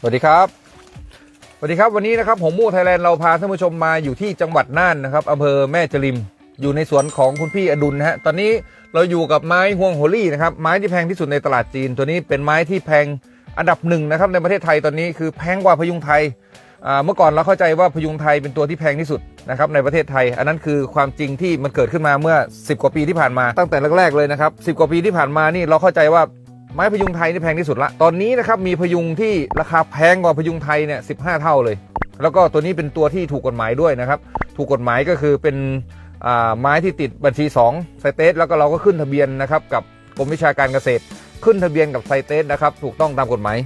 สวัสดีครับ สวัสดีครับวันนี้นะครับหงมู่ไทยแลนด์เราพาท่านผู้ชมมาอยู่ที่จังหวัดน่านนะครับอำเภอแม่จริม อยู่ในสวนของคุณพี่อดุลนะฮะตอนนี้เราอยู่กับไม้ฮวงโฮลี่นะครับไม้ที่แพงที่สุดในตลาดจีน ตัวนี้เป็นไม้ที่แพงอันดับหนึ่งนะครับในประเทศไทยตอนนี้คือแพงกว่าพยุงไทยเมื่อก่อนเราเข้าใจว่าพยุงไทยเป็นตัวที่แพงที่สุดนะครับในประเทศไทย อันนั้นคือความจริงที่มันเกิดขึ้นมาเมื่อ 10 กว่าปีที่ผ่านมาตั้งแต่แรกๆเลยนะครับ10 กว่าปีที่ผ่านมานี่เราเข้าใจว่า ไม้พยุงไทยนี่แพงที่สุดละ ตอนนี้นะครับมีพยุงที่ราคาแพงกว่าพยุงไทยเนี่ยสิเท่าเลย แล้วก็ตัวนี้เป็นตัวที่ถูกกฎหมายด้วยนะครับ ถูกกฎหมายก็คือเป็นอ่าไม้ที่ติดบัญชี2ไซเตสแล้วก็เราก็ขึ้นทะเบียนนะครับกับกรมวิชาการเกษตร ขึ้นทะเบียนกับไซเตสนะครับถูกต้องตามกฎหมาย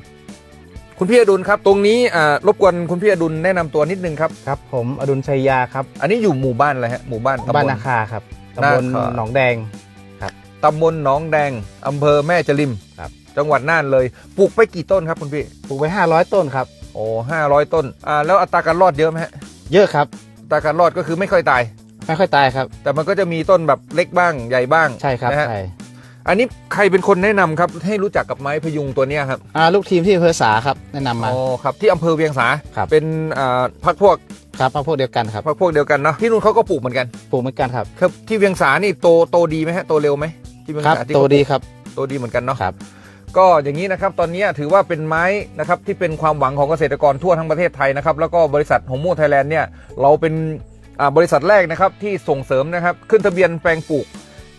คุณพี่อดุลครับ ตรงนี้อ่ารบกวนคุณพี่อดุลแนะนำตัวนิดนึงครับครับ ผมอดุลชัยยาครับ อันนี้อยู่หมู่บ้านอะไรฮะหมู่บ้านตำบลบ้านนาคาครับตำบลนาคาหนองแดง ตำบลหนองแดงอำเภอแม่จริมครับ จังหวัดน่านเลยปลูกไปกี่ต้นครับคุณพี่ปลูกไว้ 500 ต้นครับ โอ้ห้าร้อยต้นอ่าแล้วอัตราการรอดเยอะไหมฮะเยอะครับ อัตราการรอดก็คือไม่ค่อยตาย ไม่ค่อยตายครับ แต่มันก็จะมีต้นแบบเล็กบ้างใหญ่บ้างใช่ครับนะฮะใช่อันนี้ใครเป็นคนแนะนำครับ ให้รู้จักกับไม้พยุงตัวเนี้ยครับอ่าลูกทีมที่อำเภอสาครับ แนะนำมา อ๋อครับที่อำเภอเวียงสาครับ เป็นอ่าพักพวกครับมาพวกเดียวกันครับพักพวกเดียวกันเนาะที่นู่นเขาก็ปลูกเหมือนกัน ปลูกเหมือนกันครับครับที่เวียงสานี่โตโตดีไหมฮะโตเร็วไหม ที่เวียงครับสาที่โตเขาปลูกดีครับโตดีเหมือนกันเนาะครับ ก็อย่างนี้นะครับ ตอนนี้ถือว่าเป็นไม้นะครับที่เป็นความหวังของเกษตรกรทั่วทั้งประเทศไทยนะครับ แล้วก็บริษัทหงมูไทยแลนด์เนี่ยเราเป็นอ่าบริษัทแรกนะครับที่ส่งเสริมนะครับ ขึ้นทะเบียนแปลงปลูก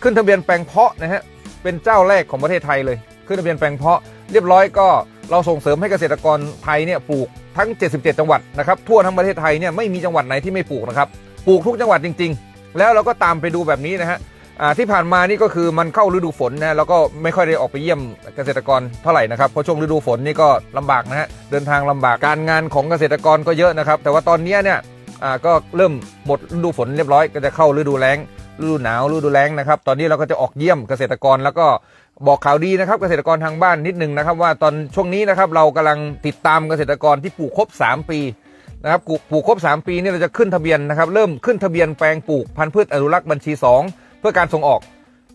ขึ้นทะเบียนแปลงเพาะนะฮะเป็นเจ้าแรกของประเทศไทยเลย ขึ้นทะเบียนแปลงเพาะ เรียบร้อยก็เราส่งเสริมให้เกษตรกรไทยเนี่ยปลูกทั้ง 77 จังหวัดนะครับทั่วทั้งประเทศไทยเนี่ยไม่มีจังหวัดไหนที่ไม่ปลูกนะครับปลูกทุกจังหวัดจริง ๆ แล้วเราก็ตามไปดูแบบนี้นะฮะอ่า ที่ผ่านมานี่ก็คือมันเข้าฤดูฝนนะแล้วก็ไม่ค่อยได้ออกไปเยี่ยมเกษตรกรเท่าไหร่นะครับเพราะช่วงฤดูฝนนี่ก็ลำบากนะฮะเดินทางลำบากการงานของเกษตรกรก็เยอะนะครับ แต่ว่าตอนนี้เนี่ยอ่าก็เริ่มหมดฤดูฝนเรียบร้อย ก็จะเข้าฤดูแล้งฤดูหนาวฤดูแล้งนะครับ ตอนนี้เราก็จะออกเยี่ยมเกษตรกรแล้วก็บอกข่าวดีนะครับเกษตรกรทางบ้านนิดนึงนะครับ ว่าตอนช่วงนี้นะครับเรากำลังติดตามเกษตรกรที่ปลูกครบ 3 ปีนะครับปลูกครบ 3 ปีนี่เราจะขึ้นทะเบียนนะครับ เริ่มขึ้นทะเบียนแปลงปลูกพันธุ์พืชอนุรักษ์บัญชี 2 พื่อการส่งออก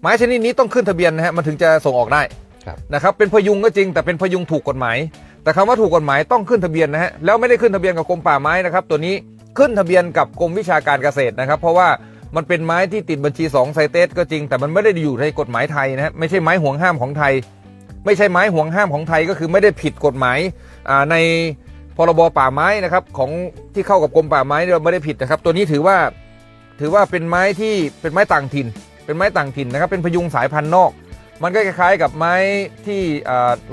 ไม้ชนิดนี้ต้องขึ้นทะเบียนนะฮะมันถึงจะส่งออกได้ครับนะครับเป็นพยุงก็จริง แต่เป็นพยุงถูกกฎหมาย แต่คำว่าถูกกฎหมายต้องขึ้นทะเบียนนะฮะแล้วไม่ได้ขึ้นทะเบียนกับกรมป่าไม้นะครับตัวนี้ขึ้นทะเบียนกับกรมวิชาการเกษตรนะครับ เพราะว่ามันเป็นไม้ที่ติดบัญชี2ไซเตสก็จริง แต่มันไม่ได้อยู่ในกฎหมายไทยนะฮะไม่ใช่ไม้ห่วงห้ามของไทย ไม่ใช่ไม้ห่วงห้ามของไทยก็คือไม่ได้ผิดกฎหมายอ่าในพรบป่าไม้นะครับของที่เข้ากับกรมป่าไม้เราไม่ได้ผิดนะครับ ตัวนี้ถือว่า ถือว่าเป็นไม้ที่เป็นไม้ต่างถิ่น เป็นไม้ต่างถิ่นนะครับ เป็นพยุงสายพันธุ์นอก มันก็คล้ายๆกับไม้ที่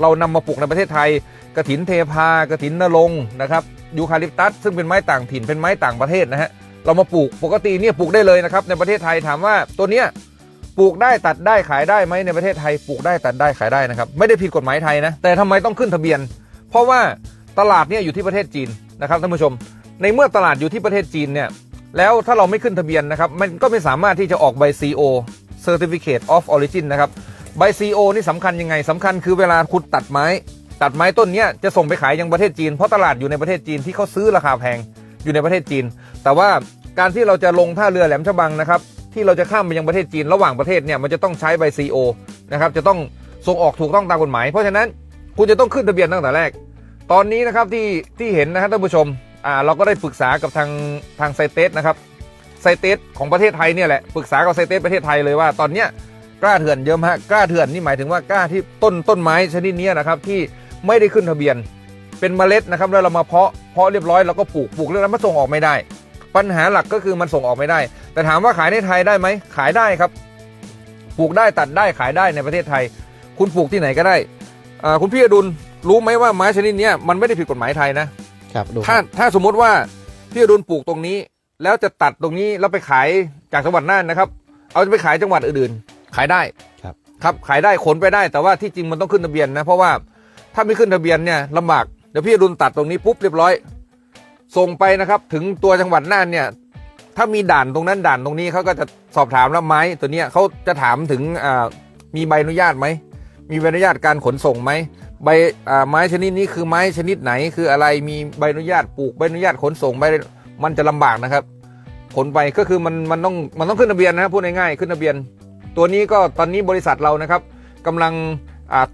เรานำมาปลูกในประเทศไทย กระถินเทพากระถินนรงนะครับยูคาลิปตัสซึ่งเป็นไม้ต่างถิ่น เป็นไม้ต่างประเทศนะฮะเรามาปลูกปกติเนี่ยปลูกได้เลยนะครับในประเทศไทยถามว่าตัวเนี้ยปลูกได้ตัดได้ขายได้ไหมในประเทศไทยปลูกได้ตัดได้ขายได้นะครับไม่ได้ผิดกฎหมายไทยนะแต่ทำไมต้องขึ้นทะเบียน เพราะว่าตลาดเนี่ยอยู่ที่ประเทศจีนนะครับท่านผู้ชม ในเมื่อตลาดอยู่ที่ประเทศจีนเนี่ย แล้วถ้าเราไม่ขึ้นทะเบียนนะครับ มันก็ไม่สามารถที่จะออกใบ CO Certificate of Origin นะครับ ใบ CO นี่สำคัญยังไงสำคัญคือเวลาคุณตัดไม้ ตัดไม้ต้นนี้จะส่งไปขายยังประเทศจีน เพราะตลาดอยู่ในประเทศจีนที่เขาซื้อราคาแพงอยู่ในประเทศจีน แต่ว่าการที่เราจะลงท่าเรือแหลมฉบังนะครับที่เราจะข้ามไปยังประเทศจีนระหว่างประเทศเนี่ยมันจะต้องใช้ใบ CO นะครับจะต้องส่งออกถูกต้องตามกฎหมาย เพราะฉะนั้นคุณจะต้องขึ้นทะเบียนตั้งแต่แรก ตอนนี้นะครับที่ที่เห็นนะครับท่านผู้ชม อ่าเราก็ได้ปรึกษากับทางทางไซเตสนะครับไซเตสของประเทศไทยเนี่ยแหละปรึกษากับไซเตสประเทศไทยเลยว่าตอนเนี้ยกล้าเถื่อนเยอะมากกล้าเถื่อนนี่หมายถึงว่ากล้าที่ต้นต้นไม้ชนิดนี้นะครับที่ไม่ได้ขึ้นทะเบียน เป็นเมล็ดนะครับแล้วเรามาเพาะเพาะเรียบร้อยแล้วก็ปลูกปลูกเรียบร้อยมันส่งออกไม่ได้ ปัญหาหลักก็คือมันส่งออกไม่ได้ แต่ถามว่าขายในไทยได้ไหมขายได้ครับ ปลูกได้ตัดได้ขายได้ในประเทศไทย คุณปลูกที่ไหนก็ได้คุณพี่อดุลรู้ไหมว่าไม้ชนิดนี้มันไม่ได้ผิดกฎหมายไทยนะ ครับดูถ้าถ้าสมมุติว่าพี่อดุลปลูกตรงนี้ แล้วจะตัดตรงนี้แล้วไปขายจากจังหวัดน่านนะครับ เอาไปขายจังหวัดอื่นๆ ขายได้ครับครับขายได้ขนไปได้ แต่ว่าที่จริงมันต้องขึ้นทะเบียนนะเพราะว่าถ้าไม่ขึ้นทะเบียนเนี่ยลำบากเดี๋ยวพี่อดุลตัดตรงนี้ปุ๊บเรียบร้อย ส่งไปนะครับ ถึงตัวจังหวัดน่านเนี่ย ถ้ามีด่านตรงนั้นด่านตรงนี้เขาก็จะสอบถามแล้วไม้ตัวเนี้ยเขาจะถามถึงอ่ามีใบอนุญาตไหมมีใบอนุญาตการขนส่งไหม ใบไม้ชนิดนี้คือไม้ชนิดไหนคืออะไรมีใบอนุญาตปลูกใบอนุญาตขนส่งใบมันจะลำบากนะครับ ขนไปก็คือมันมันต้องมันต้องขึ้นทะเบียนนะครับพูดง่ายๆขึ้นทะเบียน ตัวนี้ก็ตอนนี้บริษัทเรานะครับกำลัง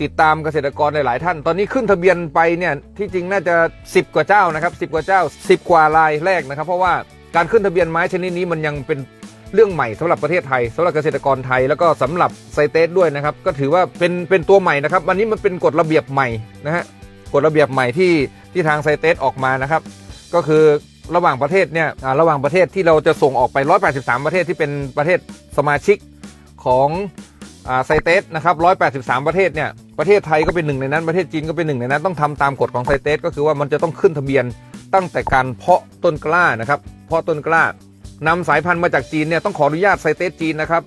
ติดตามเกษตรกรหลาย ๆ ท่าน ตอนนี้ขึ้นทะเบียนไปเนี่ยที่จริงน่าจะ 10 กว่าเจ้านะครับ10 กว่าเจ้า 10 กว่ารายแรกนะครับ เพราะว่าการขึ้นทะเบียนไม้ชนิดนี้มันยังเป็น เรื่องใหม่สำหรับประเทศไทยสำหรับเกษตรกรไทยแล้วก็สำหรับไซเตสด้วยนะครับ ก็ถือว่าเป็นเป็นตัวใหม่นะครับวันนี้มันเป็นกฎระเบียบใหม่นะฮะกฎระเบียบใหม่ที่ที่ทางไซเตสออกมานะครับ ก็คือระหว่างประเทศเนี่ยอ่าระหว่างประเทศที่เราจะส่งออกไป 183 ประเทศที่เป็นประเทศสมาชิกของอ่าไซเตสนะครับ183 ประเทศเนี่ย ประเทศไทยก็เป็นหนึ่งในนั้น ประเทศจีนก็เป็นหนึ่งในนั้น ต้องทำตามกฎของไซเตสก็คือว่ามันจะต้องขึ้นทะเบียนตั้งแต่การเพาะต้นกล้านะครับ เพาะต้นกล้า นำสายพันธุ์มาจากจีนเนี่ยต้องขออนุญาตไซเตสจีนนะครับ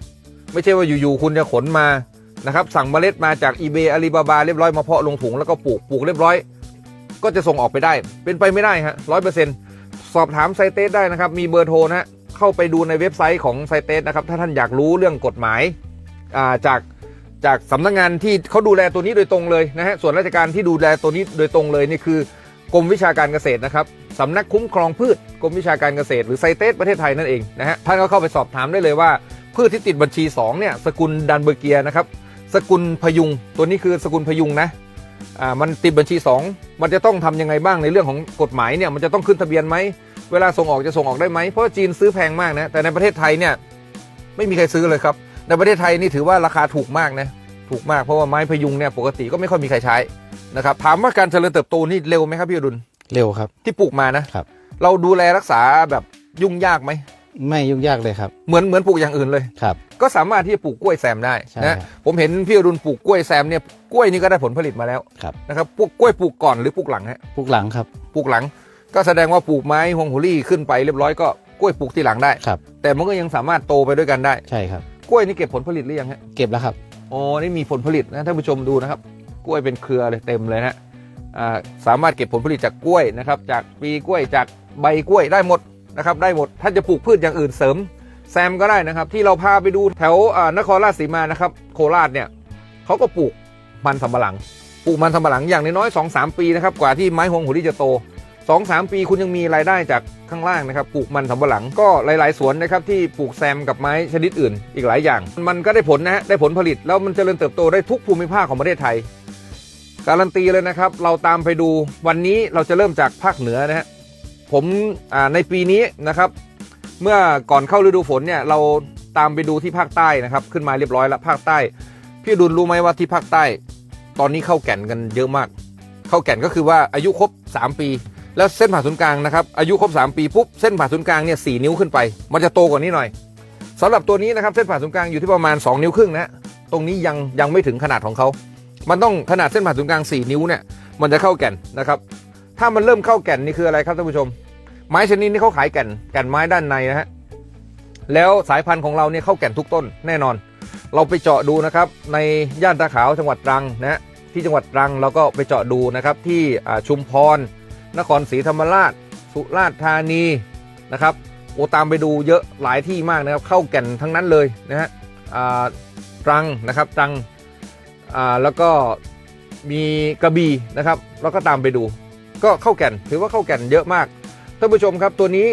ไม่ใช่ว่าอยู่ๆคุณจะขนมานะครับ สั่งเมล็ดมาจากอีเบอาลีบาบาเรียบร้อยมาเพาะลงถุงแล้วก็ปลูกปลูกเรียบร้อย ก็จะส่งออกไปได้ เป็นไปไม่ได้ฮะร้อยเปอร์เซ็นต์สอบถามไซเตสได้นะครับ มีเบอร์โทรนะฮะเข้าไปดูในเว็บไซต์ของไซเตสนะครับ ถ้าท่านอยากรู้เรื่องกฎหมายาจากจากสำนักงานที่เขาดูแลตัวนี้โดยตรงเลยนะฮะส่วนราชการที่ดูแลตัวนี้โดยตรงเลยนี่คือ กรมวิชาการเกษตรนะครับสำนักคุ้มครองพืชกรมวิชาการเกษตรหรือไซเตสประเทศไทยนั่นเองนะฮะท่านก็เข้าไปสอบถามได้เลยว่า พืชที่ติดบัญชี2เนี่ยสกุลดันเบอร์เกียนะครับสกุลพยุง ตัวนี้คือสกุลพยุงนะอ่ามันติดบัญชี 2 มันจะต้องทํำยังไงบ้างในเรื่องของกฎหมายเนี่ยมันจะต้องขึ้นทะเบียนไหมเวลาส่งออกจะส่งออกได้ไหมเพราะจีนซื้อแพงมากนะแต่ในประเทศไทยเนี่ยไม่มีใครซื้อเลยครับในประเทศไทยนี่ถือว่าราคาถูกมากนะถูกมากเพราะว่าไม้พยุงเนี่ยปกติก็ไม่ค่อยมีใครใช้ นะครับถามว่าการเจริญเติบโตนี่เร็วไหมครับพี่อดุลเร็วครับ ที่ปลูกมานะครับ เราดูแลรักษาแบบยุ่งยากไหมไม่ยุ่งยากเลยครับ เหมือนเหมือนปลูกอย่างอื่นเลยครับ ก็สามารถที่จะปลูกกล้วยแซมได้ใช่นะครับผมเห็นพี่อดุลปลูกกล้วยแซมเนี่ยกล้วยนี่ก็ได้ผลผลิตมาแล้วครับนะครับพวกกล้วยปลูกก่อนหรือปลูกหลังฮะปลูกหลังครับปลูกหลัง ก็แสดงว่าปลูกไม้ฮวงหัวรี่ขึ้นไปเรียบร้อยก็กล้วยปลูกทีหลังได้ครับแต่มันก็ยังสามารถโตไปด้วยกันได้ใช่ครับกล้วยนี่เก็บผลผลิตหรือยังฮะเก็บแล้วครับอ๋อนี่มีผลผลิตนะท่านผู้ชมดูนะครับ กล้วยเป็นเครือเลยเต็มเลยนะสามารถเก็บผลผลิตจากกล้วยนะครับ จากปลีกล้วยจากใบกล้วยได้หมดนะครับได้หมดท่านจะปลูกพืชอย่างอื่นเสริมแซมก็ได้นะครับ ที่เราพาไปดูแถวนครราชสีมานะครับ โคราชเนี่ยเขาก็ปลูกมันสำปะหลังปลูกมันสำปะหลังอย่างน้อยๆสองสามปีนะครับกว่าที่ไม้ฮงหัวรี่จะโตสองสามปีคุณยังมีรายได้จากข้างล่างนะครับปลูกมันสำปะหลังก็หลาย ๆ สวนนะครับที่ปลูกแซมกับไม้ชนิดอื่น อีกหลายอย่าง มันก็ได้ผลนะฮะได้ผลผลิตแล้วมันเจริญเติบโตได้ทุกภูมิภาคของประเทศไทย การันตีเลยนะครับ เราตามไปดูวันนี้เราจะเริ่มจากภาคเหนือนะฮะผมในปีนี้นะครับ เมื่อก่อนเข้าฤดูฝนเนี่ยเราตามไปดูที่ภาคใต้นะครับ ขึ้นมาเรียบร้อยแล้วภาคใต้ พี่ดุลรู้ไหมว่าที่ภาคใต้ ตอนนี้เข้าแก่นกันเยอะมาก เข้าแก่นก็คือว่าอายุครบ 3 ปี แล้วเส้นผ่าศูนย์กลางนะครับอายุครบ 3 ปีปุ๊บเส้นผ่าศูนย์กลางเนี่ยสนิ้วขึ้นไป มันจะโตกว่านี้หน่อยสำหรับตัวนี้นะครับเส้นผ่าศูนย์กลางอยู่ที่ประมาณ 2 นิ้วครึ่งนะตรงนี้ยังยังไม่ถึงขนาดของเขา มันต้องขนาดเส้นผ่าศูนย์กลาง 4 นิ้วเนี่ยมันจะเข้าแก่นนะครับ ถ้ามันเริ่มเข้าแก่นนี่คืออะไรครับท่านผู้ชม ไม้ชนิดนี้เขาขายแก่นแก่นไม้ด้านในนะฮะแล้วสายพันธุ์ของเราเนี่ยเข้าแก่นทุกต้นแน่นอน เราไปเจาะดูนะครับในย่านตาขาวจังหวัดตรังนะฮะที่จังหวัดตรังเราก็ไปเจาะดูนะครับที่ชุมพร นครศรีธรรมราช สุราษฎร์ธานีนะครับโอตามไปดูเยอะหลายที่มากนะครับเข้าแก่นทั้งนั้นเลยนะฮะอ่าตรังนะครับตรัง อ่าแล้วก็มีกระบี่นะครับเราก็ตามไปดู ก็เข้าแก่นถือว่าเข้าแก่นเยอะมากท่านผู้ชมครับตัวนี้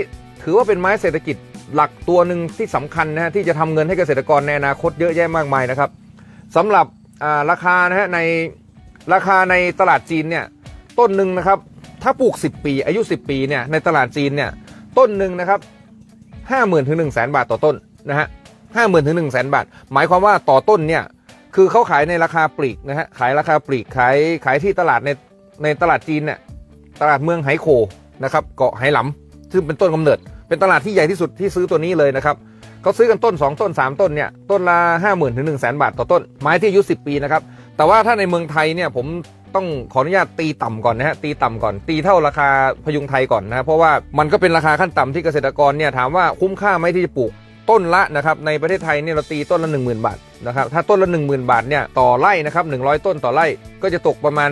ถือว่าเป็นไม้เศรษฐกิจหลักตัวหนึ่งที่สำคัญนะฮะที่จะทำเงินให้เกษตรกรในอนาคตเยอะแยะมากมายนะครับสำหรับอ่าราคานะฮะในราคาในตลาดจีนเนี่ยต้นหนึ่งนะครับถ้าปลูก 10 ปีอายุ 10 ปีเนี่ยในตลาดจีนเนี่ยต้นหนึ่งนะครับห้าหมื่นถึงหนึ่งแสนบาทต่อต้นนะฮะห้าหมื่นถึงหนึ่งแสนบาท หมายความว่าต่อต้นเนี่ย คือเขาขายในราคาปลีกนะฮะขายราคาปลีกขายขายที่ตลาดในในตลาดจีนเนี่ยตลาดเมืองไหโคนะครับเกาะไหหลำซึ่งเป็นต้นกำเนิด เป็นตลาดที่ใหญ่ที่สุดที่ซื้อตัวนี้เลยนะครับเขาซื้อกันต้น 2 ต้น 3 ต้นเนี่ยต้นละห้าหมื่นถึงหนึ่งแสนบาทต่อต้น ไม้ที่อายุ10 ปีนะครับแต่ว่าถ้าในเมืองไทยเนี่ยผมต้องขออนุญาตตีต่ำก่อนนะฮะตีต่ำก่อน ตีเท่าราคาพยุงไทยก่อนนะเพราะว่ามันก็เป็นราคาขั้นต่ำที่เกษตรกรเนี่ยถามว่าคุ้มค่าไหมที่จะปลูกต้นละนะครับในประเทศไทยเนี่ยเราตีต้นละ 1 0,000 บาท นะครับถ้าต้นละ 1 0,000 บาทเนี่ยต่อไร่นะครับ100 ต้นต่อไร่ก็จะตกประมาณ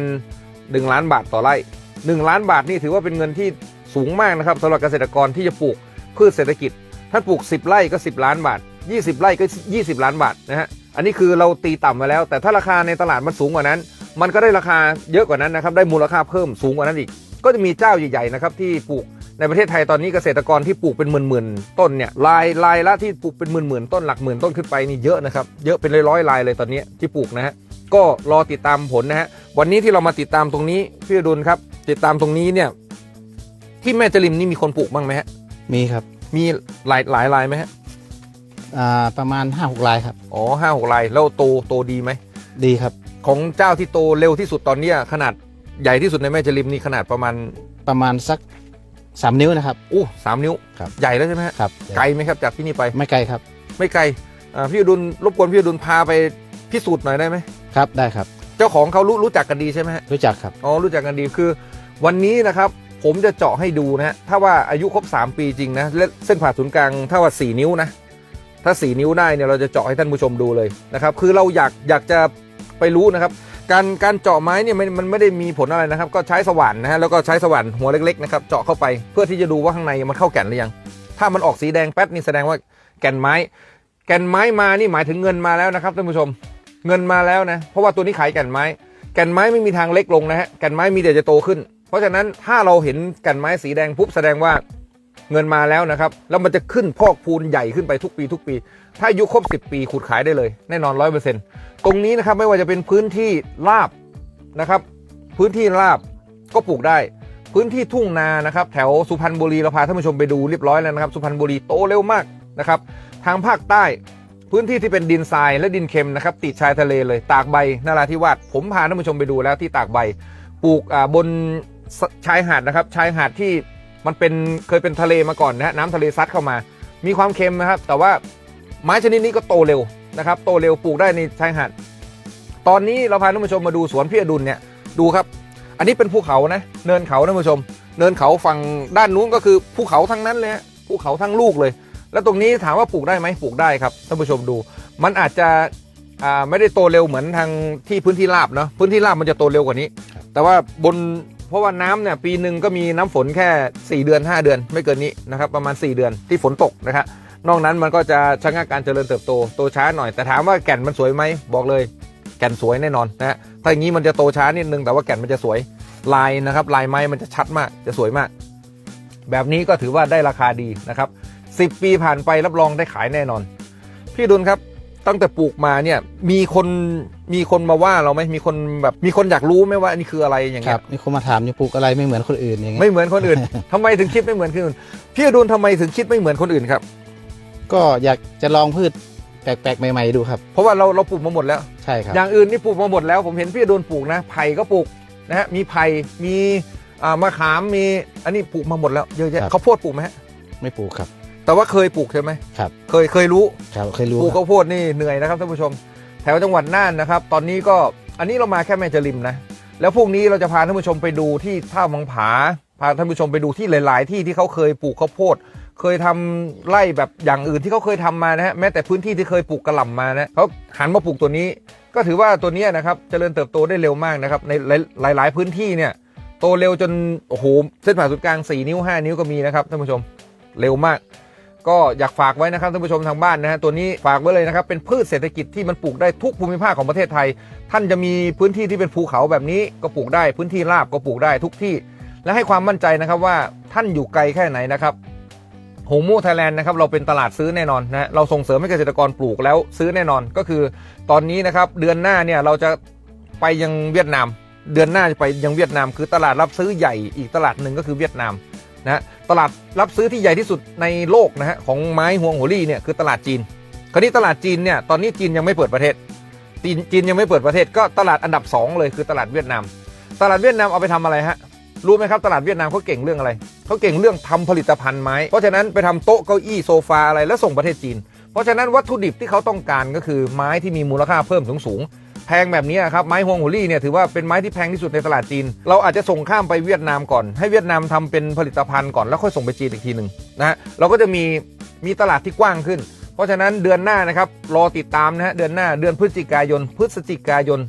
1 ล้านบาทต่อไร่ 1 ล้านบาทนี่ถือว่าเป็นเงินที่สูงมากนะครับสำหรับเกษตรกรที่จะปลูกพืชเศรษฐกิจ ถ้าปลูก 10 ไร่ก็ 10 ล้านบาท 20 ไร่ก็ 20 ล้านบาทนะฮะอันนี้คือเราตีต่ำมาแล้ว แต่ถ้าราคาในตลาดมันสูงกว่านั้น มันก็ได้ราคาเยอะกว่านั้นนะครับได้มูลค่าเพิ่มสูงกว่านั้นอีก ก็จะมีเจ้าใหญ่ๆนะครับที่ปลูก ในประเทศไทยตอนนี้เกษตรกรที่ปลูกเป็นหมื่นๆต้นเนี่ยลายลายละที่ปลูกเป็นหมื่นๆต้นหลักหมื่นต้นขึ้นไปนี่เยอะนะครับเยอะเป็นร้อยๆลายเลยตอนนี้ที่ปลูกนะฮะก็รอติดตามผลนะฮะวันนี้ที่เรามาติดตามตรงนี้พี่อดุลครับ ติดตามตรงนี้เนี่ยที่แม่จริมนี่มีคนปลูกบ้างไหมฮะมีครับมีหลายหลายลายไหมฮะอ่าประมาณ5้าหกลายครับอ๋อห้าหกลายแล้วโตโตดีไหมดีครับ ของเจ้าที่โตเร็วที่สุดตอนเนี้ยขนาดใหญ่ที่สุดในแม่จริมนี่ขนาดประมาณประมาณสัก 3นิ้วนะครับ อู้สามนิ้ว ครับ ใหญ่แล้วใช่ไหมฮะครับ ไกลไหมครับจากที่นี่ไป ไม่ไกลครับ ไม่ไกลอ่าพี่อดุลรบกวนพี่อดุลพาไปพิสูจน์หน่อยได้ไหม ครับ ได้ครับ เจ้าของเขารู้รู้จักกันดีใช่ไหมฮะ รู้จักครับ อ๋อ รู้จักกันดี คือ วันนี้นะครับ ผมจะเจาะให้ดูนะฮะ ถ้าว่าอายุครบ 3 ปีจริงนะ และเส้นผ่าศูนย์กลางถ้าว่า 4 นิ้วนะ ถ้า 4 นิ้วได้เนี่ยเราจะเจาะให้ท่านผู้ชมดูเลยนะครับ คือเราอยากอยากจะไปรู้นะครับ การการเจาะไม้เนี่ยมันมันไม่ได้มีผลอะไรนะครับ ก็ใช้สว่านนะฮะแล้วก็ใช้สว่านหัวเล็กๆนะครับเจาะเข้าไปเพื่อที่จะดูว่าข้างในมันเข้าแก่นหรือยัง ถ้ามันออกสีแดงแป๊ดนี่แสดงว่าแก่นไม้ แก่นไม้มานี่หมายถึงเงินมาแล้วนะครับท่านผู้ชม เงินมาแล้วนะเพราะว่าตัวนี้ขายแก่นไม้ แก่นไม้ไม่มีทางเล็กลงนะฮะแก่นไม้มีแต่จะโตขึ้น เพราะฉะนั้นถ้าเราเห็นแก่นไม้สีแดงปุ๊บแสดงว่า เงินมาแล้วนะครับ แล้วมันจะขึ้นพอกพูนใหญ่ขึ้นไปทุกปีทุกปี ถ้าอายุครบ 10 ปีขุดขายได้เลย แน่นอนร้อยเปอร์เซ็นต์ตรงนี้นะครับไม่ว่าจะเป็นพื้นที่ราบนะครับ พื้นที่ราบก็ปลูกได้ พื้นที่ทุ่งนานะครับ แถวสุพรรณบุรีเราพาท่านผู้ชมไปดูเรียบร้อยแล้วนะครับ สุพรรณบุรีโตเร็วมากนะครับ ทางภาคใต้พื้นที่ที่เป็นดินทรายและดินเค็มนะครับ ติดชายทะเลเลย ตากใบนาราธิวาสผมพาท่านผู้ชมไปดูแล้วที่ตากใบ ปลูกอ่าบนชายหาดนะครับ ชายหาดที่ มันเป็นเคยเป็นทะเลมาก่อนนะฮะน้ำทะเลซัดเข้ามา มีความเค็มนะครับ แต่ว่าไม้ชนิดนี้ก็โตเร็วนะครับ โตเร็วปลูกได้ในชายหาดตอนนี้เราพาท่านผู้ชมมาดูสวนพี่อดุลเนี่ยดูครับ อันนี้เป็นภูเขานะเนินเขาท่านผู้ชม เนินเขาฝั่งด้านนู้นก็คือภูเขาทั้งนั้นเลยฮะภูเขาทั้งลูกเลย แล้วตรงนี้ถามว่าปลูกได้ไหมปลูกได้ครับท่านผู้ชมดู มันอาจจะอ่าไม่ได้โตเร็วเหมือนทางที่พื้นที่ราบเนาะพื้นที่ราบมันจะโตเร็วกว่านี้ครับแต่ว่าบน เพราะว่าน้ำเนี่ยปีหนึ่งก็มีน้ำฝนแค่ 4 เดือน 5 เดือน ไม่เกินนี้นะครับประมาณ 4 เดือนที่ฝนตกนะครับนอกนั้นมันก็จะชะงักการเจริญเติบโตโตช้าหน่อยแต่ถามว่าแก่นมันสวยไหมบอกเลย แก่นสวยแน่นอนนะฮะถ้าอย่างนี้มันจะโตช้านิดนึงแต่ว่าแก่นมันจะสวยลายนะครับ ลายไม้มันจะชัดมากจะสวยมาก แบบนี้ก็ถือว่าได้ราคาดีนะครับ10 ปีผ่านไปรับรองได้ขายแน่นอน พี่ดุลครับ ตั้งแต่ปลูกมาเนี่ยมีคนมีคนมาว่าเราไหมมีคนแบบมีคนอยากรู้ไหมว่าอันนี้คืออะไรอย่างคเงี้รัยบมีคนมาถามอยู่ปลูกอะไรไม่เหมือนคนอื่นอย่างเงี้ยไม่เหมือนคนอื่น ทำไมถึงคิดไม่เหมือนคนอื่นพี่ดุลทำไมถึงคิดไม่เหมือนคนอื่นครับ ก็อยากจะลองพืชแปลกๆ ใหม่ๆดูครับ เพราะว่าเราเราปลูกมาหมดแล้ว ใช่ครับ อย่างอื่นนี่ปลูกมาหมดแล้ว ผมเห็นพี่ดุลปลูกนะไผ่ก็ปลูกนะฮะมีไผ่มีอ่ามะขามมีอันนี้ปลูกมาหมดแล้วเยอะแยะข้าวโพดปลูกไหมฮะไม่ปลูกครับ แต่ว่าเคยปลูกใช่ไหมครับ เคยเคยรู้ครับเคยรู้ปลูกครับข้าวโพดนี่เหนื่อยนะครับท่านผู้ชม แถวจังหวัดน่านนะครับ ตอนนี้ก็อันนี้เรามาแค่แม่จริมนะ แล้วพรุ่งนี้เราจะพาท่านผู้ชมไปดูที่ท่ามังผา พาท่านผู้ชมไปดูที่หลาย ๆ ที่ที่เขาเคยปลูกข้าวโพด เคยทำไร่แบบอย่างอื่นที่เขาเคยทำมานะฮะแม้แต่พื้นที่ที่เคยปลูกกระหล่ำมานะเขาหันมาปลูกตัวนี้ ก็ถือว่าตัวเนี้ยนะครับเจริญเติบโตได้เร็วมากนะครับในหลาย ๆ พื้นที่เนี่ยโตเร็วจนโอ้โหเส้นผ่าศูนย์กลาง 4 นิ้ว 5 นิ้วก็มีนะครับท่านผู้ชมเร็วมาก ก็อยากฝากไว้นะครับท่านผู้ชมทางบ้านนะฮะตัวนี้ฝากไว้เลยนะครับเป็นพืชเศรษฐกิจที่มันปลูกได้ทุกภูมิภาคของประเทศไทย ท่านจะมีพื้นที่ที่เป็นภูเขาแบบนี้ก็ปลูกได้พื้นที่ราบก็ปลูกได้ทุกที่ และให้ความมั่นใจนะครับว่าท่านอยู่ไกลแค่ไหนนะครับหงมูไทยแลนด์นะครับเราเป็นตลาดซื้อแน่นอนนะเราส่งเสริมให้เกษตรกรปลูกแล้วซื้อแน่นอนก็คือ ตอนนี้นะครับเดือนหน้าเนี่ยเราจะไปยังเวียดนาม เดือนหน้าจะไปยังเวียดนาม คือตลาดรับซื้อใหญ่อีกตลาดหนึ่งก็คือเวียดนามนะ ตลาดรับซื้อที่ใหญ่ที่สุดในโลกนะฮะของไม้ฮวงหัวลี่เนี่ยคือตลาดจีน คราวนี้ตลาดจีนเนี่ยตอนนี้จีนยังไม่เปิดประเทศ จีนจีนยังไม่เปิดประเทศ ก็ตลาดอันดับ 2 เลยคือตลาดเวียดนาม ตลาดเวียดนามเอาไปทำอะไรฮะรู้ไหมครับตลาดเวียดนามเขาเก่งเรื่องอะไรเขาเก่งเรื่องทำผลิตภัณฑ์ไม้ เพราะฉะนั้นไปทำโต๊ะเก้าอี้โซฟาอะไรแล้วส่งประเทศจีน เพราะฉะนั้นวัตถุดิบที่เขาต้องการก็คือไม้ที่มีมูลค่าเพิ่มสูงสูงๆ แพงแบบนี้ครับไม้ฮวงหัวลี่เนี่ยถือว่าเป็นไม้ที่แพงที่สุดในตลาดจีน เราอาจจะส่งข้ามไปเวียดนามก่อน ให้เวียดนามทำเป็นผลิตภัณฑ์ก่อนแล้วค่อยส่งไปจีนอีกทีหนึ่งนะฮะเราก็จะมีมีตลาดที่กว้างขึ้น เพราะฉะนั้นเดือนหน้านะครับรอติดตามนะฮะเดือนหน้าเดือนพฤศจิกายน พฤศจิกายน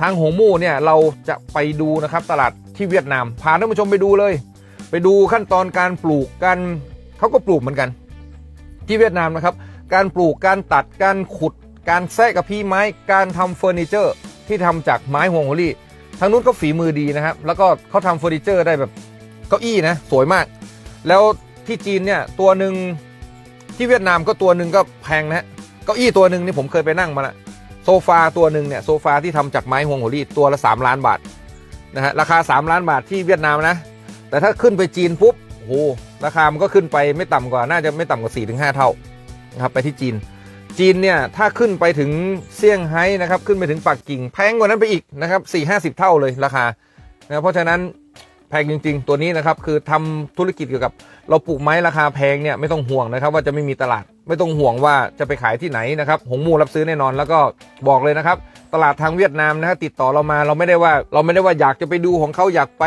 ทางหงมู่เนี่ยเราจะไปดูนะครับตลาดที่เวียดนามพาท่านผู้ชมไปดูเลย ไปดูขั้นตอนการปลูกกันเขาก็ปลูกเหมือนกัน ที่เวียดนามนะครับ การปลูกการตัดการขุด การแทะกับพี่ไม้ การทำเฟอร์นิเจอร์ที่ทำจากไม้ฮวงโฮลี่ ทางนู้นก็ฝีมือดีนะครับ แล้วก็เขาทำเฟอร์นิเจอร์ได้แบบเก้าอี้นะสวยมาก แล้วที่จีนเนี่ยตัวหนึ่งที่เวียดนามก็ตัวหนึ่งก็แพงนะเก้าอี้ตัวหนึ่งนี่ผมเคยไปนั่งมาละโซฟาตัวหนึ่งเนี่ยโซฟาที่ทำจากไม้ฮวงโหรี่ตัวละ 3 ล้านบาทนะฮะราคา 3 ล้านบาทที่เวียดนามนะ แต่ถ้าขึ้นไปจีนปุ๊บโอ้โหราคามันก็ขึ้นไปไม่ต่ำกว่าน่าจะไม่ต่ำกว่า4-5ถึงเท่านะครับไปที่จีน จีนเนี่ยถ้าขึ้นไปถึงเซี่ยงไฮ้นะครับขึ้นไปถึงปักกิ่งแพงกว่านั้นไปอีกนะครับสี่ห้าสิบเท่าเลยราคานะเพราะฉะนั้นแพงจริง ๆ ตัวนี้นะครับคือทำธุรกิจเกี่ยวกับ เราปลูกไม้ราคาแพงเนี่ยไม่ต้องห่วงนะครับ ว่าจะไม่มีตลาดไม่ต้องห่วงว่าจะไปขายที่ไหนนะครับหงมูรับซื้อแน่นอนแล้วก็บอกเลยนะครับ ตลาดทางเวียดนามนะฮะติดต่อเรามาเราไม่ได้ว่า เราไม่ได้ว่าอยากจะไปดูของเขาอยากไป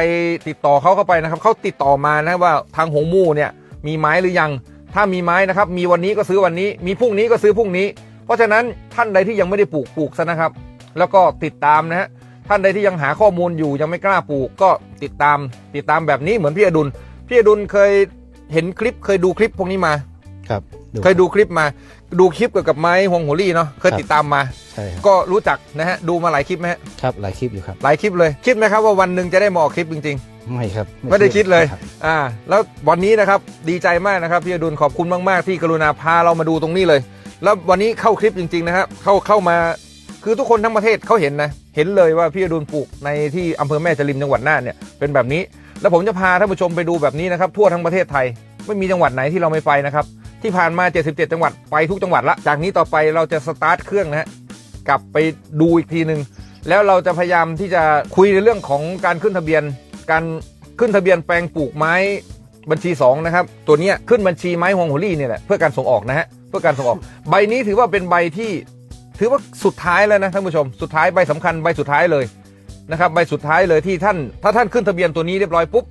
ติดต่อเขาเข้าไปนะครับเขาติดต่อมานะว่าทางหงมูเนี่ยมีไม้หรือยัง ถ้ามีไม้นะครับ มีวันนี้ก็ซื้อวันนี้ มีพรุ่งนี้ก็ซื้อพรุ่งนี้ เพราะฉะนั้นท่านใดที่ยังไม่ได้ปลูกปลูกซะนะครับ แล้วก็ติดตามนะฮะท่านใดที่ยังหาข้อมูลอยู่ยังไม่กล้าปลูกก็ติดตาม ติดตามแบบนี้เหมือนพี่อดุลพี่อดุลเคยเห็นคลิปเคยดูคลิปพวกนี้มาครับดูเคยดูคลิปมา ดูคลิปเกี่ยวกับไม้ฮวงโหรี่เนาะเคยครับติดตามมาใช่ครับก็รู้จักนะฮะดูมาหลายคลิปไหมฮะครับหลายคลิปอยู่ครับหลายคลิปเลยคิดไหมครับว่าวันหนึ่งจะได้มาออกคลิปจริง ไม่ครับไม่ได้คิดเลยรับๆอ่าแล้ววันนี้นะครับดีใจมากนะครับพี่อดุลขอบคุณมากๆที่กรุณาพาเรามาดูตรงนี้เลย แล้ววันนี้เข้าคลิปจริงๆนะครับเข้าเข้ามาคือทุกคนทั้งประเทศเขาเห็นนะเห็นเลยว่าพี่อดุลปลูกในที่อำเภอแม่จริมจังหวัดน่านเนี่ยเป็นแบบนี้ แล้วผมจะพาท่านผู้ชมไปดูแบบนี้นะครับทั่วทั้งประเทศไทย ไม่มีจังหวัดไหนที่เราไม่ไปนะครับที่ผ่านมา 77 จังหวัดไปทุกจังหวัดละจากนี้ต่อไปเราจะสตาร์ทเครื่องนะฮะกลับไปดูอีกทีหนึ่งแล้วเราจะพยายามที่จะคุยในเรื่องของการขึ้นทะเบียน การขึ้นทะเบียนแปลงปลูกไม้บัญชี2นะครับตัวนี้ขึ้นบัญชีไม้ฮวงโหรี่เนี่ยแหละเพื่อการส่งออกนะฮะเพื่อการส่งออก ใบนี้ถือว่าเป็นใบที่ถือว่าสุดท้ายแล้วนะท่านผู้ชม สุดท้ายใบสำคัญใบสุดท้ายเลยนะครับใบสุดท้ายเลยที่ท่าน ถ้าท่านขึ้นทะเบียนตัวนี้เรียบร้อยปุ๊บ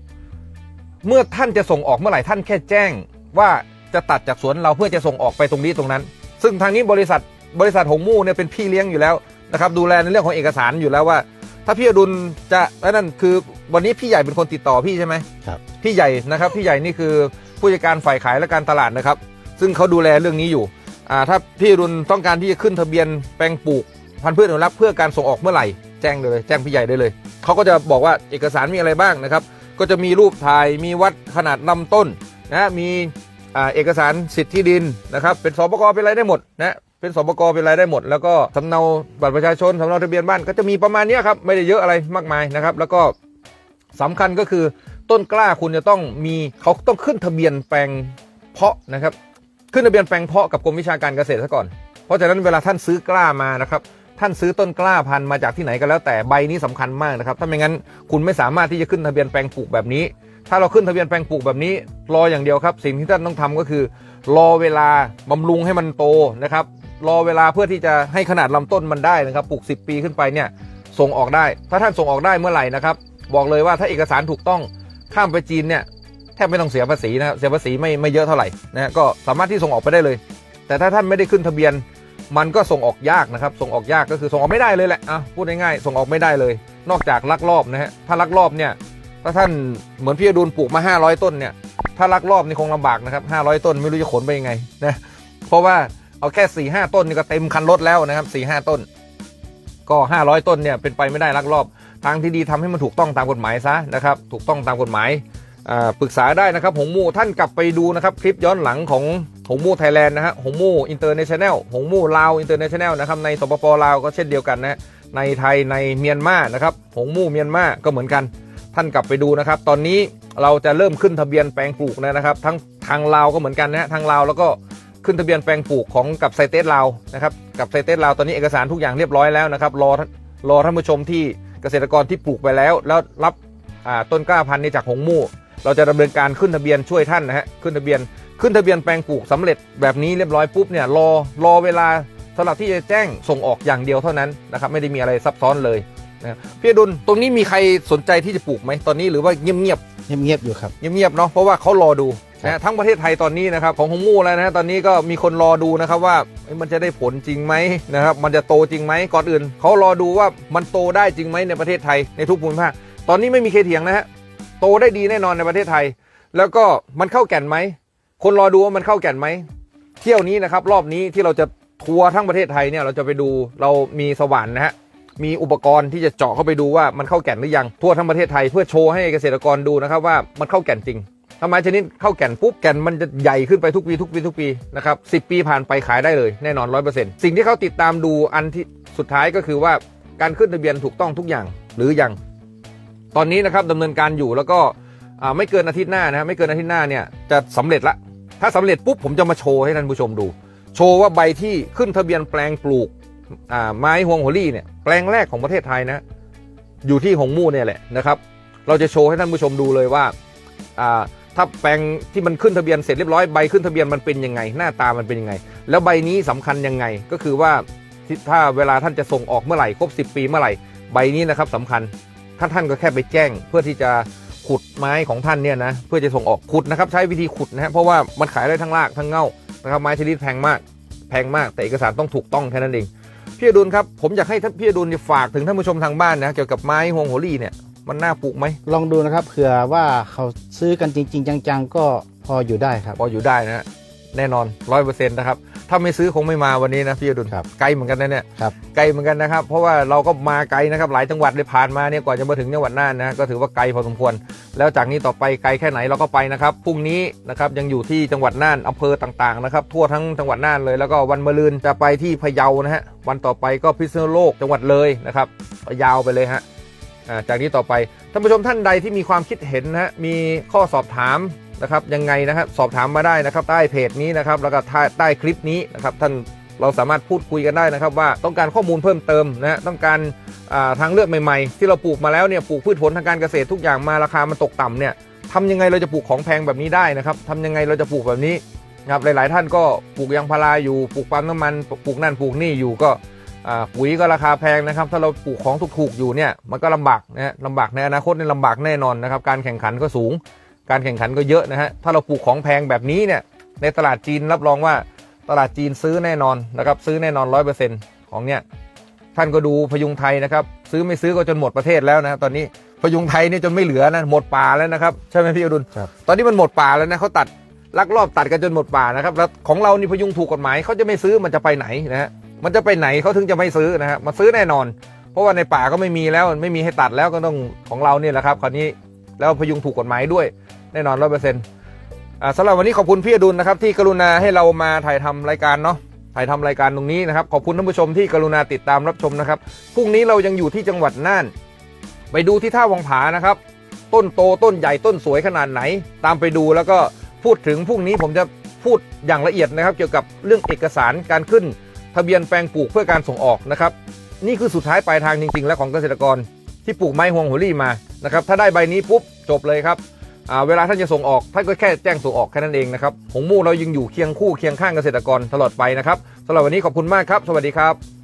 เมื่อท่านจะส่งออกเมื่อไหร่ท่านแค่แจ้ง ว่าจะตัดจากสวนเราเพื่อจะส่งออกไปตรงนี้ตรงนั้น ซึ่งทางนี้บริษัทบริษัทหงมู่เนี่ยเป็นพี่เลี้ยงอยู่แล้วนะครับดูแลในเรื่องของเอกสารอยู่แล้วว่า ถ้าพี่อดุลจะแล้วนั่นคือวันนี้พี่ใหญ่เป็นคนติดต่อพี่ใช่ไหมครับพี่ใหญ่นะครับพี่ใหญ่นี่คือผู้จัดการฝ่ายขายและการตลาดนะครับ ซึ่งเขาดูแลเรื่องนี้อยู่อ่าถ้าพี่อดุลต้องการที่จะขึ้นทะเบียนแปลงปลูกพันธุ์พืชอนุรักษ์เพื่อการส่งออกเมื่อไหร่แจ้งเลยแจ้งพี่ใหญ่ได้เลยเขาก็จะบอกว่าเอกสารมีอะไรบ้างนะครับ ก็จะมีรูปถ่ายมีวัดขนาดลำต้นนะมีอ่าเอกสารสิทธิดินนะครับ เป็นสปกเป็นอะไรได้หมดนะ เป็นสปกเป็นอะไรได้หมด แล้วก็สำเนาบัตรประชาชนสำเนาทะเบียนบ้านก็จะมีประมาณนี้ครับไม่ได้เยอะอะไรมากมายนะครับ แล้วก็สำคัญก็คือต้นกล้าคุณจะต้องมีเขาต้องขึ้นทะเบียนแปลงเพาะนะครับ ขึ้นทะเบียนแปลงเพาะกับกรมวิชาการเกษตรซะก่อน เพราะฉะนั้นเวลาท่านซื้อกล้ามานะครับท่านซื้อต้นกล้าพันธุ์มาจากที่ไหนก็แล้วแต่ใบนี้สำคัญมากนะครับถ้าไม่งั้นคุณไม่สามารถที่จะขึ้นทะเบียนแปลงปลูกแบบนี้ ถ้าเราขึ้นทะเบียนแปลงปลูกแบบนี้ รออย่างเดียวครับ สิ่งที่ท่านต้องทำก็คือ รอเวลาบำรุงให้มันโตนะครับ รอเวลาเพื่อที่จะให้ขนาดลำต้นมันได้นะครับปลูก 10 ปีขึ้นไปเนี่ยส่งออกได้ ถ้าท่านส่งออกได้เมื่อไหร่นะครับ บอกเลยว่าถ้าเอกสารถูกต้องข้ามไปจีนเนี่ยแทบไม่ต้องเสียภาษีนะครับเสียภาษีไม่ไม่เยอะเท่าไหร่นะก็สามารถที่ส่งออกไปได้เลย แต่ถ้าท่านไม่ได้ขึ้นทะเบียน มันก็ส่งออกยากนะครับ ส่งออกยากก็คือส่งออกไม่ได้เลยแหละอะพูดง่ายๆส่งออกไม่ได้เลย นอกจากลักลอบนะฮะถ้าลักลอบเนี่ยถ้าท่านเหมือนพี่อดุลปลูกมา 500 ต้นเนี่ยถ้าลักลอบนี่คงลำบากนะครับ500 ต้นไม่รู้จะขนไปยังไงนะเพราะว่า เอาแค่4ี่ห้าต้นนี่ก็เต็มคันรถแล้วนะครับ4ี่ห้าต้น ก็ 500 ต้นเนี่ยเป็นไปไม่ได้ลักลอบ ทางที่ดีทำให้มันถูกต้องตามกฎหมายซะนะครับ ถูกต้องตามกฎหมายปรึกษาได้นะครับหงมูท่านกลับไปดูนะครับคลิปย้อนหลังของหงมูไทยแลนด์นะฮะหงมูอินเตอร์เนชั่นแนลหงมูลาวอินเตอร์เนชั่นแนลนะครับในสปปลาวก็เช่นเดียวกันนะในไทยในเมียนมานะครับหงมูเมียนมาก็เหมือนกัน ท่านกลับไปดูนะครับ ตอนนี้เราจะเริ่มขึ้นทะเบียนแปลงปลูกแล้วนะครับ ทั้งทางลาวก็เหมือนกันนะฮะทางลาวแล้วก็ ขึ้นทะเบียนแปลงปลูกของกับไซเตสลาวนะครับกับไซเตสลาวตอนนี้เอกสารทุกอย่างเรียบร้อยแล้วนะครับรอรอท่านผู้ชมที่เกษตรกรที่ปลูกไปแล้ว แล้วรับต้นกล้าพันธุ์นี้จากหงมู่ เราจะดำเนินการขึ้นทะเบียนช่วยท่านนะฮะขึ้นทะเบียนขึ้นทะเบียนแปลงปลูกสำเร็จแบบนี้เรียบร้อยปุ๊บเนี่ยรอรอเวลาสำหรับที่จะแจ้งส่งออกอย่างเดียวเท่านั้นนะครับไม่ได้มีอะไรซับซ้อนเลย นะพี่อดุลตรงนี้มีใครสนใจที่จะปลูกไหมตอนนี้หรือว่าเงียบเงียบๆอยู่ครับ ๆเงียบๆเนาะเพราะว่าเขารอดูครันะบทั้งประเทศไทยตอนนี้นะครับของหงมู่แล้วนะฮะตอนนี้ก็มีคนรอดูนะครับว่าเอ้ยมันจะได้ผลจริงไหมนะครับมันจะโตจริงไหมก่อนอื่นเขารอดูว่ามันโตได้จริงไหมในประเทศไทยในทุกภูมิภาคตอนนี้ไม่มีใครเถียงนะฮะโตได้ดีแน่นอนในประเทศไทย แล้วก็มันเข้าแก่นไหมคนรอดูว่ามันเข้าแก่นไหมเที่ยวนี้นะครับรอบนี้ที่เราจะทัวร์ทั้งประเทศไทยเนี่ยเราจะไปดูเรามีสว่านนะฮะ มีอุปกรณ์ที่จะเจาะเข้าไปดูว่ามันเข้าแก่นหรือยังทั่วทั้งประเทศไทยเพื่อโชว์ให้เกษตรกรดูนะครับว่ามันเข้าแก่นจริงถ้าไม้ชนิดเข้าแก่นปุ๊บแก่นมันจะใหญ่ขึ้นไปทุกปีทุกปีทุกปีนะครับสิปีผ่านไปขายได้เลยแน่นอนร้อยเปอร์เซ็นต์สิ่งที่เขาติดตามดูอันที่สุดท้ายก็คือว่าการขึ้นทะเบียนถูกต้องทุกอย่างหรือยังตอนนี้นะครับดำเนินการอยู่แล้วก็ไม่เกินอาทิตย์หน้านะไม่เกินอาทิตย์หน้าเนี่ยจะสำเร็จละถ้าสำเร็จปุ๊บผมจะมาโชว์ให้ท่านผู้ชมดู โชว์ว่าใบที่ขึ้นทะเบียนแปลงปลูก ไม้ฮวงโหรี่เนี่ยแปลงแรกของประเทศไทยนะ อยู่ที่หงมู่เนี่ยแหละนะครับ เราจะโชว์ให้ท่านผู้ชมดูเลยว่าถ้าแปลงที่มันขึ้นทะเบียนเสร็จเรียบร้อยใบขึ้นทะเบียนมันเป็นยังไง หน้าตามันเป็นยังไง แล้วใบนี้สำคัญยังไงก็คือว่าถ้าเวลาท่านจะส่งออกเมื่อไหร่ครบ 10 ปีเมื่อไหร่ใบนี้นะครับสำคัญท่านท่านก็แค่ไปแจ้งเพื่อที่จะขุดไม้ของท่านเนี่ยนะเพื่อจะส่งออกขุดนะครับใช้วิธีขุดนะฮะเพราะว่ามันขายได้ทั้งรากทั้งเง่านะครับไม้ชนิดแพงมาก แพงมากแต่เอกสารต้องถูกต้องแค่นั้นเอง พี่อดุลครับผมอยากให้ท่านพี่อดุลเนี่ยฝากถึงท่านผู้ชมทางบ้านนะเกี่ยวกับไม้ฮวงโหรี่เนี่ยมันน่าปลูกไหมลองดูนะครับเผื่อว่าเขาซื้อกันจริง ๆ จังๆ ก็พออยู่ได้ครับพออยู่ได้นะฮะแน่นอนร้อยเปอร์เซ็นต์นะครับ ถ้าไม่ซื้อคงไม่มาวันนี้นะพี่อดุลครับไกลเหมือนกันนะเนี่ยครับไกลเหมือนกันนะครับ เพราะว่าเราก็มาไกลนะครับหลายจังหวัดเลยผ่านมาเนี่ยกว่าจะมาถึงจังหวัดน่านนะก็ถือว่าไกลพอสมควร แล้วจากนี้ต่อไปไกลแค่ไหนเราก็ไปนะครับพรุ่งนี้นะครับยังอยู่ที่จังหวัดน่านอำเภอต่างๆนะครับทั่วทั้งจังหวัดน่านเลยแล้วก็วันมะรืนจะไปที่พะเยานะฮะวันต่อไปก็พิษณุโลกจังหวัดเลยนะครับยาวไปเลยฮะอ่าจากนี้ต่อไปท่านผู้ชมท่านใดที่มีความคิดเห็นนะฮะมีข้อสอบถาม นะครับยังไงนะครับสอบถามมาได้นะครับใต้เพจนี้นะครับแล้วก็ใต้คลิปนี้นะครับท่านเราสามารถพูดคุยกันได้นะครับ ว่าต้องการข้อมูลเพิ่มเติมนะฮะต้องการทางเลือกใหม่ๆ ที่เราปลูกมาแล้วเนี่ยปลูกพืชผลทางการเกษตรทุกอย่างมาราคามันตกต่ำเนี่ยทำยังไงเราจะปลูกของแพงแบบนี้ได้นะครับทำยังไงเราจะปลูกแบบนี้นะครับหลาย ๆ ท่านก็ปลูกยางพาราอยู่ปลูกปาล์มน้ำมันปลูกนั่นปลูกนี่อยู่ก็ปุ๋ยก็ราคาแพงนะครับ ถ้าเราปลูกของถูกๆอยู่เนี่ยมันก็ลำบากนะฮะลำบากในอนาคตเนี่ยลำบากแน่นอนนะครับ การแข่งขันก็สูง การแข่งขันก็เยอะนะฮะ ถ้าเราปลูกของแพงแบบนี้เนี่ย ในตลาดจีนรับรองว่าตลาดจีนซื้อแน่นอนนะครับ ซื้อแน่นอนร้อยเปอร์เซ็นต์ของเนี่ย ท่านก็ดูพยุงไทยนะครับ ซื้อไม่ซื้อก็จนหมดประเทศแล้วนะตอนนี้พยุงไทยเนี่ยจนไม่เหลือนะ หมดป่าแล้วนะครับ ใช่ไหมพี่อดุลครับตอนนี้มันหมดป่าแล้วนะเขาตัดลักลอบตัดกันจนหมดป่านะครับ แล้วของเรานี่พยุงถูกกฎหมายเขาจะไม่ซื้อมันจะไปไหนนะฮะ มันจะไปไหนเขาถึงจะไม่ซื้อนะฮะมาซื้อแน่นอน เพราะว่าในป่าก็ไม่มีแล้วไม่มีให้ตัดแล้วก็ต้องของเราเนี่ยแหละครับ คราวนี้แล้วพยุงถูกกฎหมายด้วย แน่นอนร้อยเปอร์เซ็นต์สำหรับวันนี้ขอบคุณพี่อดุลนะครับที่กรุณาให้เรามาถ่ายทำรายการเนาะถ่ายทำรายการตรงนี้นะครับขอบคุณท่านผู้ชมที่กรุณาติดตามรับชมนะครับพรุ่งนี้เรายังอยู่ที่จังหวัดน่าน ไปดูที่ท่าวังผานะครับ ต้นโตต้นใหญ่ต้นสวยขนาดไหน ตามไปดูแล้วก็พูดถึงพรุ่งนี้ผมจะพูดอย่างละเอียดนะครับ เกี่ยวกับเรื่องเอกสารการขึ้น ทะเบียนแปลงปลูกเพื่อการส่งออกนะครับนี่คือสุดท้ายปลายทางจริง ๆ แล้วของเกษตรกรที่ปลูกไม้ฮวงหัวรี่มานะครับถ้าได้ใบนี้ปุ๊บจบเลยครับ เวลาท่านจะส่งออกท่านก็แค่แจ้งส่งออกแค่นั้นเองนะครับหงมู่เรายังอยู่เคียงคู่เคียงข้างเกษตรกรตลอดไปนะครับสำหรับวันนี้ขอบคุณมากครับ สวัสดีครับ